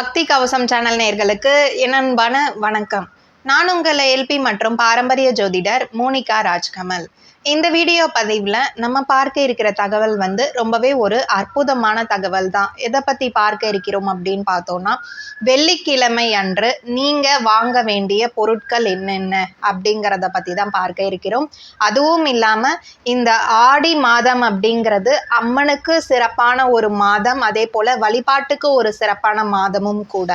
பக்தி கவசம் சேனல் நேர்களுக்கு என் வணக்கம். நான் உங்கள் எல்பி மற்றும் பாரம்பரிய ஜோதிடர் மோனிகா ராஜ்கமல். இந்த வீடியோ பதிவில் நம்ம பார்க்க இருக்கிற தகவல் வந்து ரொம்பவே ஒரு அற்புதமான தகவல் தான் எதை பற்றி பார்க்க இருக்கிறோம் அப்படின்னு பார்த்தோன்னா வெள்ளிக்கிழமை அன்று நீங்கள் வாங்க வேண்டிய பொருட்கள் என்னென்ன அப்படிங்கிறத பற்றி தான் பார்க்க இருக்கிறோம். அதுவும் இல்லாமல் இந்த ஆடி மாதம் அப்படிங்கிறது அம்மனுக்கு சிறப்பான ஒரு மாதம் அதே போல் வழிபாட்டுக்கு ஒரு சிறப்பான மாதமும் கூட.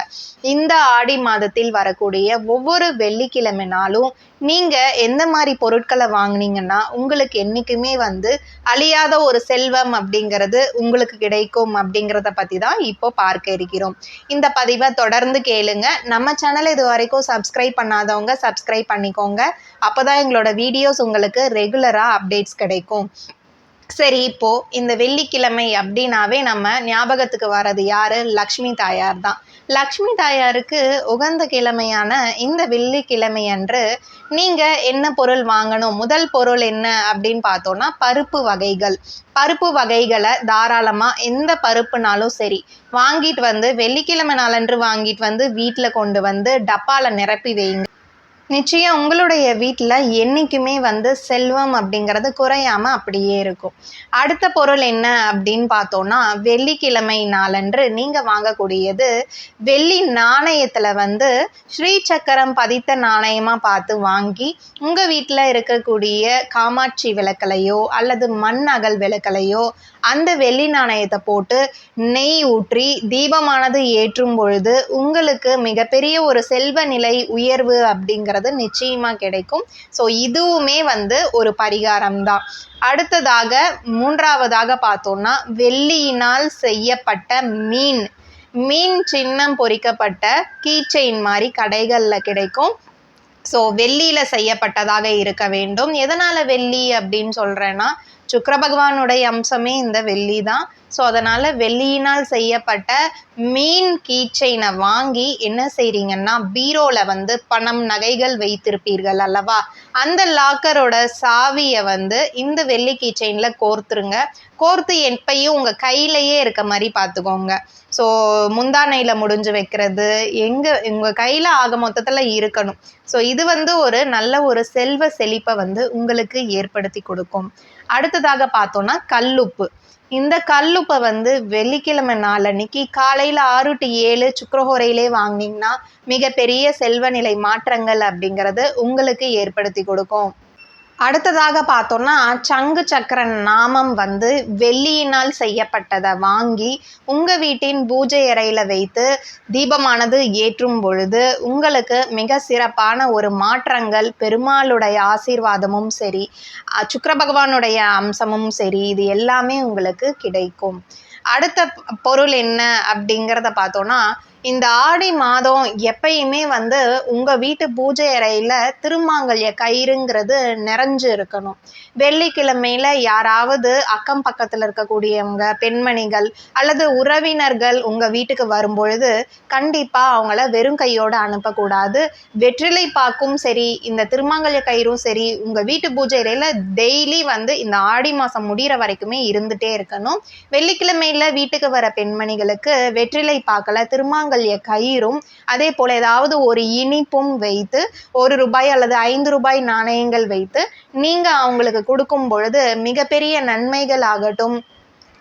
இந்த ஆடி மாதத்தில் வரக்கூடிய ஒவ்வொரு வெள்ளிக்கிழமை நாளும் நீங்கள் எந்த மாதிரி பொருட்களை வாங்கினீங்கன்னா உங்களுக்கு என்றைக்குமே வந்து அழியாத ஒரு செல்வம் அப்படிங்கிறது உங்களுக்கு கிடைக்கும் அப்படிங்கிறத பற்றி தான் இப்போ பார்க்க இருக்கிறோம். இந்த பதிவை தொடர்ந்து கேளுங்க. நம்ம சேனலை இது வரைக்கும் சப்ஸ்கிரைப் பண்ணாதவங்க சப்ஸ்கிரைப் பண்ணிக்கோங்க. அப்போ தான் எங்களோட வீடியோஸ் உங்களுக்கு ரெகுலராக அப்டேட்ஸ் கிடைக்கும். சரி இப்போ இந்த வெள்ளிக்கிழமை அப்படின்னாவே நம்ம ஞாபகத்துக்கு வர்றது யாரு? லக்ஷ்மி தாயார் தான். லக்ஷ்மி தாயாருக்கு உகந்த கிழமையான இந்த வெள்ளிக்கிழமை அன்று நீங்கள் என்ன பொருள் வாங்கணும்? முதல் பொருள் என்ன அப்படின்னு பார்த்தோன்னா பருப்பு வகைகள். பருப்பு வகைகளை தாராளமாக எந்த பருப்புனாலும் சரி வாங்கிட்டு வந்து வெள்ளிக்கிழமை நாளன்று வாங்கிட்டு வந்து வீட்டில் கொண்டு வந்து டப்பாவில் நிரப்பி வைங்க. நிச்சயம் உங்களுடைய வீட்டில் என்றைக்குமே வந்து செல்வம் அப்படிங்கிறது குறையாம அப்படியே இருக்கும். அடுத்த பொருள் என்ன அப்படின்னு பார்த்தோன்னா வெள்ளிக்கிழமை நாளன்று நீங்கள் வாங்கக்கூடியது வெள்ளி நாணயத்தில் வந்து ஸ்ரீ சக்கரம் பதித்த நாணயமாக பார்த்து வாங்கி உங்கள் வீட்டில் இருக்கக்கூடிய காமாட்சி விளக்கலையோ அல்லது மண் அகல் விளக்கலையோ அந்த வெள்ளி நாணயத்தை போட்டு நெய் ஊற்றி தீபமானது ஏற்றும் பொழுது உங்களுக்கு மிகப்பெரிய ஒரு செல்வ நிலை உயர்வு அப்படிங்கிறது நிச்சயமாக கிடைக்கும். ஸோ இதுவுமே வந்து ஒரு பரிகாரம் தான் அடுத்ததாக மூன்றாவதாக பார்த்தோம்னா வெள்ளியினால் செய்யப்பட்ட மீன். மீன் சின்னம் பொறிக்கப்பட்ட கீச்செயின் மாதிரி கடைகளில் கிடைக்கும். ஸோ வெள்ளியில் செய்யப்பட்டதாக இருக்க வேண்டும். எதனால் வெள்ளி அப்படின்னு சொல்கிறேன்னா சுக்கர பகவானுடைய அம்சமே இந்த வெள்ளி தான் ஸோ அதனால் வெள்ளியினால் செய்யப்பட்ட மீன் கீச்சைனை வாங்கி என்ன செய்கிறீங்கன்னா பீரோவில் வந்து பணம் நகைகள் வைத்திருப்பீர்கள் அல்லவா? அந்த லாக்கரோட சாவியை வந்து இந்த வெள்ளி கீச்சைனில் கோர்த்துருங்க. கோர்த்து எப்பையும் உங்கள் கையிலையே இருக்க மாதிரி பார்த்துக்கோங்க ஸோ முந்தானையில் முடிஞ்சு வைக்கிறது எங்கே உங்கள் கையில் ஆக மொத்தத்தில் இருக்கணும். ஸோ இது வந்து ஒரு நல்ல ஒரு செல்வ செழிப்பை வந்து உங்களுக்கு ஏற்படுத்தி கொடுக்கும். அடுத்ததாக பார்த்தோன்னா கல்லுப்பு. இந்த கல்லுப்பை வந்து வெள்ளிக்கிழமை நாளன்னைக்கு காலையில் ஆறு டு ஏழு சுக்கரஹோரையிலே வாங்கினீங்கன்னா மிகப்பெரிய செல்வநிலை மாற்றங்கள் அப்படிங்கிறது உங்களுக்கு ஏற்படுத்தி கொடுக்கும். அடுத்ததாக பார்த்தோம்னா சங்கு சக்கர நாமம் வந்து வெள்ளியினால் செய்யப்பட்டதை வாங்கி உங்கள் வீட்டின் பூஜை அறையில் வைத்து தீபமானது ஏற்றும் பொழுது உங்களுக்கு மிக சிறப்பான ஒரு மாற்றங்கள் பெருமாளுடைய ஆசீர்வாதமும் சரி சுக்கர பகவானுடைய அம்சமும் சரி இது எல்லாமே உங்களுக்கு கிடைக்கும். அடுத்த பொருள் என்ன அப்படிங்கிறத பார்த்தோன்னா இந்த ஆடி மாதம் எப்பயுமே வந்து உங்கள் வீட்டு பூஜை அறையில் திருமாங்கல்ய கயிறுங்கிறது நிறைஞ்சு இருக்கணும். வெள்ளிக்கிழமையில் யாராவது அக்கம் பக்கத்தில் இருக்கக்கூடியவங்க பெண்மணிகள் அல்லது உறவினர்கள் உங்கள் வீட்டுக்கு வரும்பொழுது கண்டிப்பாக அவங்கள வெறும் கையோடு அனுப்பக்கூடாது. வெற்றிலை பாக்கும் சரி இந்த திருமாங்கல்ய கயிறும் சரி உங்கள் வீட்டு பூஜை அறையில் டெய்லி வந்து இந்த ஆடி மாதம் முடிகிற வரைக்குமே இருந்துகிட்டே இருக்கணும். வெள்ளிக்கிழமையில் வீட்டுக்கு வர பெண்மணிகளுக்கு வெற்றிலை பாக்கில் திருமாங்கல்ய கயிறும் அதே போல் ஏதாவது ஒரு இனிப்பும் வைத்து ஒரு ரூபாய் அல்லது ஐந்து ரூபாய் நாணயங்கள் வைத்து நீங்கள் அவங்களுக்கு கொடுக்கும் பொழுது மிகப்பெரிய நன்மைகள் ஆகட்டும்.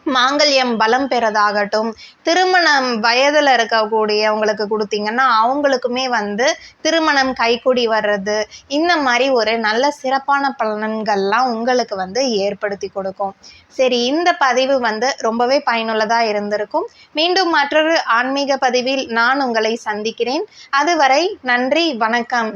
மாங்கல்யம் பலம் பெறதாகட்டும் திருமணம் வயதில் இருக்கக்கூடியவங்களுக்கு கொடுத்தீங்கன்னா அவங்களுக்குமே வந்து திருமணம் கைக்கூடி வர்றது இந்த மாதிரி ஒரு நல்ல சிறப்பான பலன்கள்லாம் உங்களுக்கு வந்து ஏற்படுத்தி கொடுக்கும். சரி இந்த பதிவு வந்து ரொம்பவே பயனுள்ளதாக இருந்திருக்கும். மீண்டும் மற்றொரு ஆன்மீக பதிவில் நான் உங்களை சந்திக்கிறேன். அதுவரை நன்றி வணக்கம்.